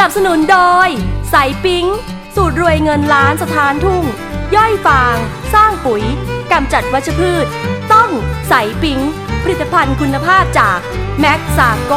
นับสนุนโดยใสปิ๊ง สูตรรวยเงินล้านสถานทุ่ง ย่อยฟาง สร้างปุ๋ยกำจัดวัชพืช ต้องใสปิ๊ง ผลิตภัณฑ์คุณภาพจาก แม็กซาโก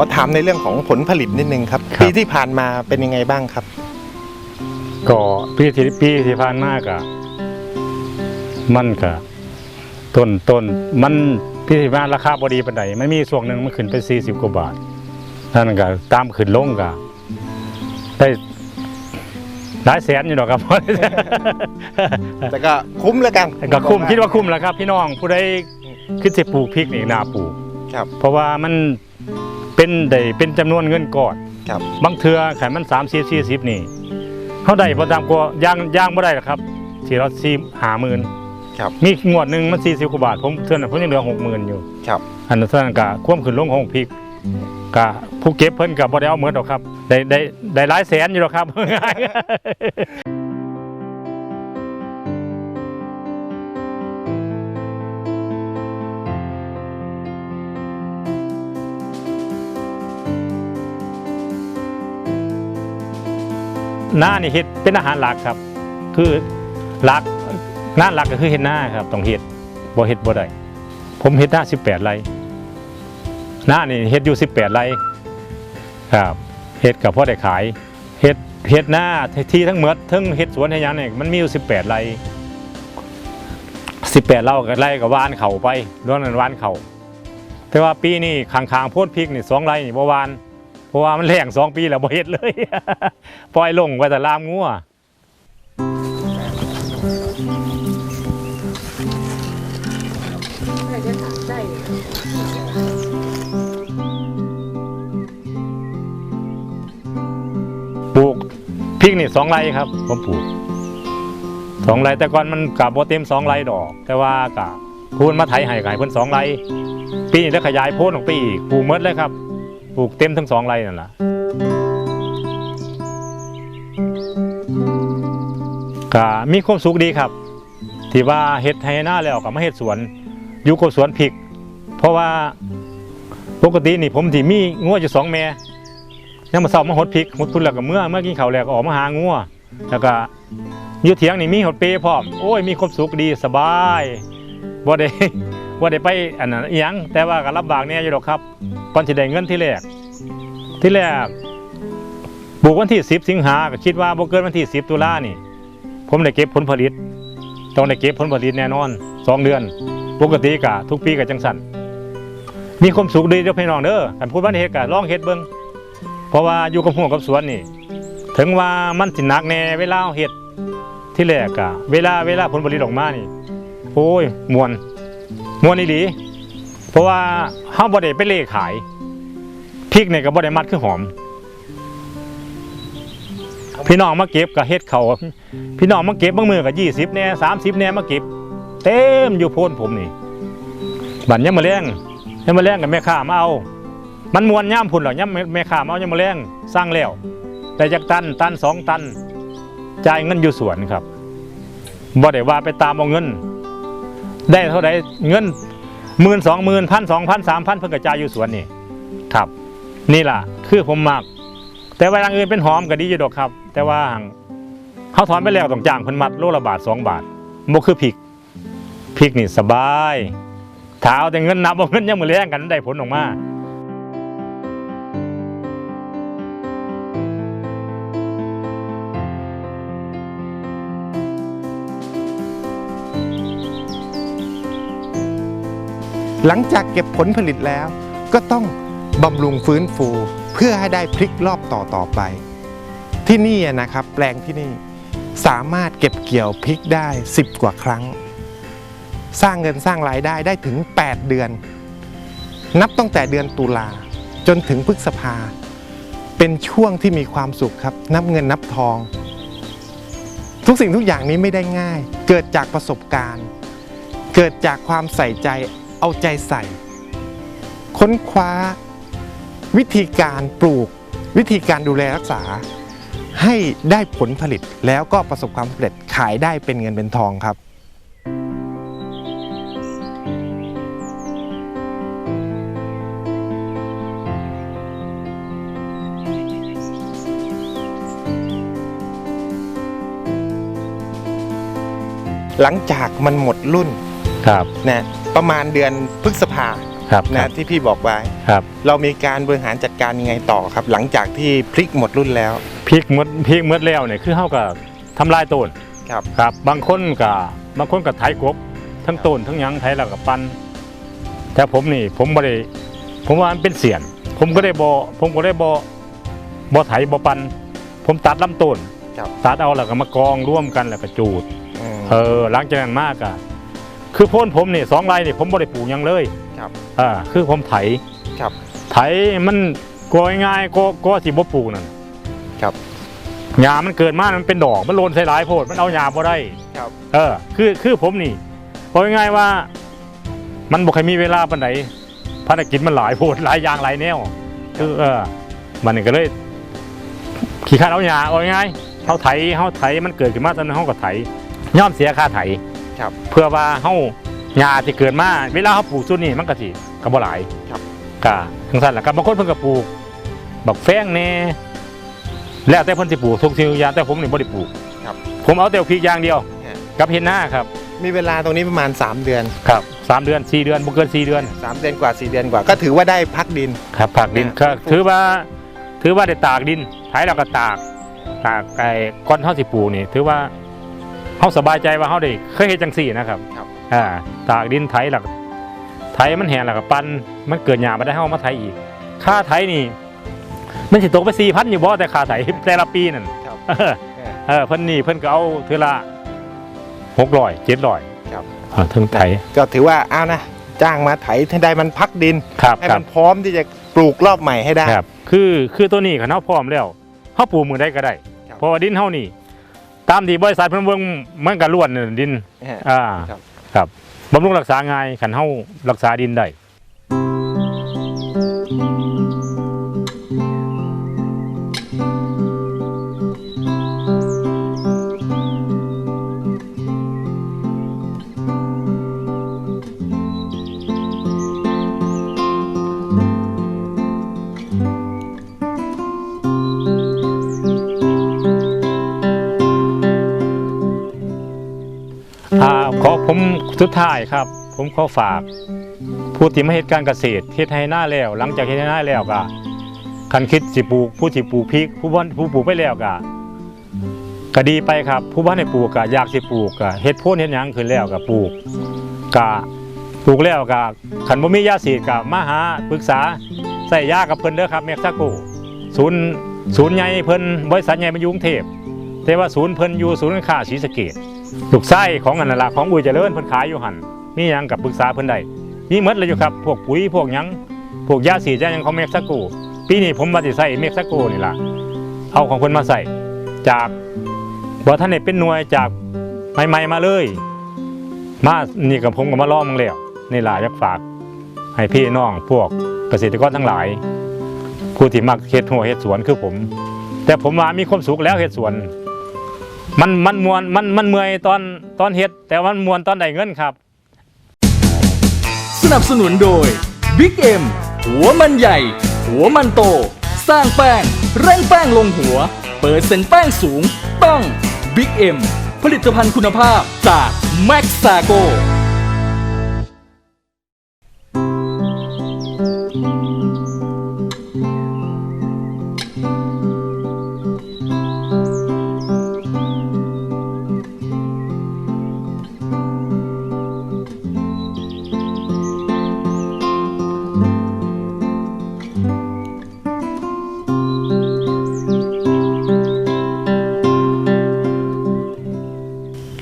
อถามในเรื่องของผลผลิตนิดนึงครับ ครับ ปีที่ผ่านมาเป็นยังไงบ้างครับ ก็ปีที่ปีที่ผ่านมากะมันก็ต้นต้นมันพี่ที่ผ่านราคาบดีปานใดมันมีส่วนหนึ่งมันขึ้นไป40กว่าบาทนั่นก็ตามขึ้นลงก็ได้หลายแสนอยู่ดอกครับ แต่ก็คุ้มแล้วกัน ก็คุ้มคิดว่าคุ้มแล้วครับ พี่น้องผู้ใดคิดจะปลูกพริกนี่น่าปลูกครับ เพราะว่ามัน เป็นได้เป็นจำนวนเงินก่อนครับบางเทือไขมันสามสิบสี่สิบนี่เขาได้ประจำกว่าย่างย่างไม่ได้หรอกครับสี่ร้อยสี่หาหมื่นครับมีงวดหนึ่งมันสี่สิบกว่าบาทผมเทือนนผมยังเหลือหกหมื่นอยู่ครับอันนั้นกะควมขึ้นลงของพริกกะผู้เก็บเพิ่นกับบ่ได้เอาเหมือนหรอกครับ ได้ได้ได้หลายแสนอยู่หรอกครับ หน้านี่เฮ็ดเป็นอาหารหลักครับ คือหลักงานหลักก็คือเฮ็ดหน้าครับต้องเฮ็ดบ่เฮ็ดบ่ได้ผมเฮ็ดหน้า18ไร่หน้านี่เฮ็ดอยู่18ไร่ครับเฮ็ดกับพ่อได้ขายเฮ็ดเฮ็ดหน้าที่ทั้งหมดทั้งเฮ็ดสวนให้หยังนี่ยมันมีอยู่18ไร่18ไร่ก็ไร่ก็หวานเข้าไปล้วนนั้นวานเข้าแต่ว่าปีนี้ข้างๆโพดพริกนี่2ไร่นี่บ่วาน เพราะว่ามันแรงสองปีแล้วบ่เฮ็ดเลยปล่อยลงไว้แต่ลามงัวปลูกพริกนี่สองไร่ครับผมปลูกสองไร่แต่ก่อนมันกับโบเต็มสองไร่ดอก แต่ว่ากับพูนมาไถให้ไก่เพิ่นสองไร่ปีนี้ได้ขยายโพนออกไปอีกปลูกหมดเลยครับ ปลูกเต็มทั้งสองไร่นั่นแหละก็มีความสุขดีครับ ที่ว่าเฮ็ดให้หน้าแล้วก็มาเฮ็ดสวน อยู่กับสวนพริก เพราะว่าปกตินี่ผมที่มีงัวอยู่สองแม่ยังมาเสามาหดพริกหดพุ่นแล้วก็เมื่อเมื่อกินข้าวแล้วก็ออกมาหางัวแล้วก็อยู่เถียงนี่มีหดเปพร้อมโอ้ยมีความสุขดีสบายบ่ได้ บ่าได้ไปอันนั้นอีหยังแต่ว่าก็ลำบากแน่อยู่ดอกครับก่อนสิได้เงินที่แรกที่แรกปลูกวันที่ 10 สิงหาก็คิดว่าบ่เกินวันที่ 10 ตุลานี่ ผมได้เก็บผลผลิต ต้องได้เก็บผลผลิตแน่นอนสองเดือน ปกติกะทุกปีกะจังสันมีความสุขดีเด้อพี่น้องเด้อกันพูดว่าเฮ็ดกะลองเฮ็ดเบิ่งเพราะว่าอยู่กับหัวกับสวนนี่ ถึงว่ามันสิหนักแน่เวลาเฮ็ดที่แรกกะเวลาเวลาผลผลิตออกมานี่ โอ้ยมวน มวนอีหลีเพราะว่าเฮาบ่ได้ไปเล่ขายพริกนี่ก็บ่ได้มัดคือหอม พี่น้องมาเก็บก็เฮ็ดเขาพี่น้องมาเก็บบางมือก็ยี่สิบแน่สามสิบแน่มาเก็บ เต็มอยู่โพนผมนี่บัดยามมาแรงยามมาแรงกับแม่ค้ามาเอา มันมวนย่ามพุ่นหรอกย่ามแม่ค้ามาเอายามมาแรงสร้างแล้ว แต่จากตันตันสองตันจ่ายเงินอยู่สวนครับบ่ได้ว่าไปตามเอาเงิน ได้เท่าไดเงินหมื่นสองหมื่นพันสองพันสามพันเพิ่งกระจายอยู่สวนนี่ครับ นี่ล่ะ คือผมมัก แต่ว่าอย่างอื่นเป็นหอมก็ดีอยู่ดอกครับ แต่ว่าเขาถอนไปแล้วต้องจ้างเพิ่นมัดโลละบาทสองบาทบ่คือพริกพริกนี่สบายถ้าเอาแต่เงินนับเอาเงินยังมือแรงกันได้ผลออกมา หลังจากเก็บผลผลิตแล้ว ก็ต้องบำรุงฟื้นฟูเพื่อให้ได้พลิกรอบต่อต่อไป ที่นี่นะครับ แปลงที่นี่สามารถเก็บเกี่ยวพริกได้ 10 กว่าครั้ง สร้างเงินสร้างรายได้ได้ถึง 8 เดือน นับตั้งแต่เดือนตุลาจนถึงพฤษภา เป็นช่วงที่มีความสุขครับ นับเงินนับทอง ทุกสิ่งทุกอย่างนี้ไม่ได้ง่าย เกิดจากประสบการณ์ เกิดจากความใส่ใจ เอาใจใส่ ค้นคว้า วิธีการปลูก วิธีการดูแลรักษา ให้ได้ผลผลิตแล้วก็ประสบความสำเร็จขายได้เป็นเงินเป็นทองครับหลังจากมันหมดรุ่น ครับ นะประมาณเดือนพฤษภาครับนะที่พี่บอกไว้ครับ เรามีการบริหารจัดการยังไงต่อครับ หลังจากที่พลิกหมดรุ่นแล้วพริกหมดพริกหมดแล้วเนี่ยคือเฮาก็ทำลายต้นครับครับ บางคนก็บางคนก็ไถกบทั้งต้นทั้งหยังไถแล้วก็ปันแต่ผมนี่ผมบ่ได้ผมว่ามันเป็นเสียน ผมก็ได้บ่ผมก็ได้บ่บ่ไถบ่ปัน ผมตัดลำต้นครับตัดเอาแล้วก็มากองร่วมกันแล้วก็จูด อืมเออหลังจากนั้นมากอะ คือโพ้นผมนี่สองไร่นี่ผมบ่ได้ปลูกหยังเลยครับอ่าคือผมไถครับ ไถมันกอง่ายๆก็ก็สิบ่ปลูกนั่นครับ หญ้ามันเกิดมามันเป็นดอกมันโลนใส่หลายโพดมันเอาหญ้าบ่ได้ครับ เออ คือคือผมนี่บอกง่ายๆว่า มันบอกให้มีเวลาปานไหนภารกิจมันหลายโพดหลายอย่างหลายแนวคือเออมันนี่ก็เลยขี่ข้านเอาหยาเอาง่ายๆเขาไถเขาไถมันเกิดขึ้นมาตอนนั้นเขาก็ไถย่อมเสียค่าไถ ครับเพื่อว่าเขาหญ้าที่เกิดมาเวลาเขาปลูกชุดนี้มันก็สิก็บ่หลายครับก็ทั้งสั้นแหละครับบางคนเพิ่นก็ปลูกบักแฟงแน่แล้วแต่เพิ่นสิปลูกทุกสิ่งทุกอย่างแต่ผมนี่บ่ได้ปลูกครับ ผมเอาแต่พริกอย่างเดียวฮะ กับเห็ดหน้าครับมีเวลาตรงนี้ประมาณ 3 เดือน ครับสามเดือนสี่เดือนบ่เกินสี่เดือน 3 เดือนกว่า 4 เดือนกว่า ก็ถือว่าได้พักดิน ครับผักดินอ่าก็ถือว่าถือว่าได้ตากดินไถแล้วก็ตากตากไอ้ก้อนเฮาสิปลูกนี่ ถือว่า เฮาสบายใจว่าเฮาได้เคยเฮ็ดจังซี่นะครับครับอ่าตากดินไถแล้วก็ไถมันแห้งแล้วก็ปั้นมันเกิดหญ้ามาได้เฮามาไถอีก ค่าไถนี่ มันสิตกไป4,000อยู่บ่แต่ค่าไถแต่ละปีนั่นครับเออเออเพิ่นนี่เพิ่นก็เอาเทื่อละ600 700ครับอ่าถึงไถก็ถือว่าเอานะจ้างมาไถให้ได้มันพักดินครับให้ครัมับนพร้อมที่จะปลูกรอบใหม่ให้ได้ครับ คือคือตัวนี้คันเฮาพร้อมแล้วเฮาปลูกมือได้ก็ได้ครับเพราะว่าดินเฮานี่ ตามที่บริษัทเพิ่นเบิ่งมันก็ล้วนน่ะดินฮะอ่าครับครับบำรุงรักษาง่ายคันเฮารักษาดินได้ อ่าขอผมสุดท้ายครับ ผมขอฝาก ผู้ที่มาเฮ็ดการเกษตรเฮ็ดให้หน้าแล้ว หลังจากเฮ็ดให้หน้าแล้วก็คันคิดสิปลูกผู้สิปลูกพริก ผู้บ่ผู้ปลูกไปแล้วก็ก็ดีไปครับ ผู้บ่ได้ปลูกก็อยากสิปลูกก็เฮ็ดพ่นเฮ็ดหยังขึ้นแล้วก็ปลูกก็ปลูกแล้วก็คันบ่มียาสีดก็มาหาปรึกษาใส่ยากับเพิ่นเด้อครับเม็กซาโกศูนย์ศูนย์ใหญ่เพิ่นบริษัทใหญ่มาอยู่กรุงเทพแต่ว่าศูนย์เพิ่นอยู่ศูนย์การค้าศรีสะเกษ ลูกไส้ของอันนาละของอุยเจริญเพิ่นขายอยู่หันมีหยังกับปรึกษาเพิ่นได้มีหมดเลยอยู่ครับ พวกปุ๋ยพวกหยังพวกยาสีดยายังของเม็กซิโกปีนี้ผมมาสิใส่เม็กซิโกนี่ล่ะเอาของเพิ่นมาใส่จากบ่ท่านได้เป็นหน่วยจากใหม่ๆมาเลย มานี่กับผมก็มาลอมึงแล้วนี่ล่ะอยากฝากให้พี่น้องพวกเกษตรกรทั้งหลาย ผู้ที่มักเฮ็ดหัวเฮ็ดสวนคือผม แต่ผมว่ามีความสุขแล้วเฮ็ดสวน มันมันมวนมันมันเมื่อยตอนตอนเฮ็ด แต่ว่ามันมวนตอนได้เงินครับ สนับสนุนโดย Big M หัวมันใหญ่ หัวมันโต สร้างแป้งเร่งแป้งลงหัว เปิดเซ็นแป้งสูง ต้อง Big M ผลิตภัณฑ์คุณภาพจาก Max s a g o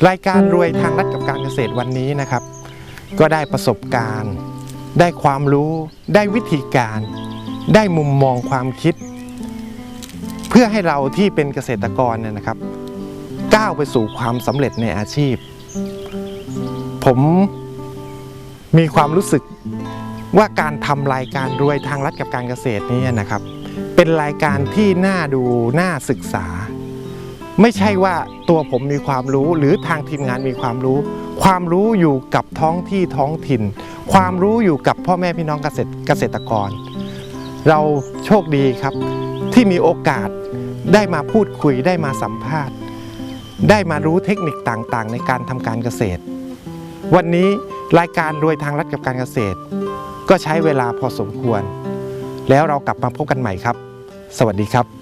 รายการรวยทางรัฐกับการเกษตรวันนี้นะครับ ก็ได้ประสบการณ์ ได้ความรู้ ได้วิธีการ ได้มุมมองความคิด เพื่อให้เราที่เป็นเกษตรกรเนี่ยนะครับ ก้าวไปสู่ความสำเร็จในอาชีพ ผมมีความรู้สึกว่าการทำรายการรวยทางรัฐกับการเกษตรนี้นะครับ เป็นรายการที่น่าดูน่าศึกษา ไม่ใช่ว่าตัวผมมีความรู้หรือทางทีมงานมีความรู้ ความรู้อยู่กับท้องที่ท้องถิ่น ความรู้อยู่กับพ่อแม่พี่น้องเกษตรเกษตรกร เราโชคดีครับ ที่มีโอกาสได้มาพูดคุยได้มาสัมภาษณ์ ได้มารู้เทคนิคต่างๆ ในการทำการเกษตร วันนี้รายการรวยทางรัฐกับการเกษตร ก็ใช้เวลาพอสมควร แล้วเรากลับมาพบกันใหม่ครับ สวัสดีครับ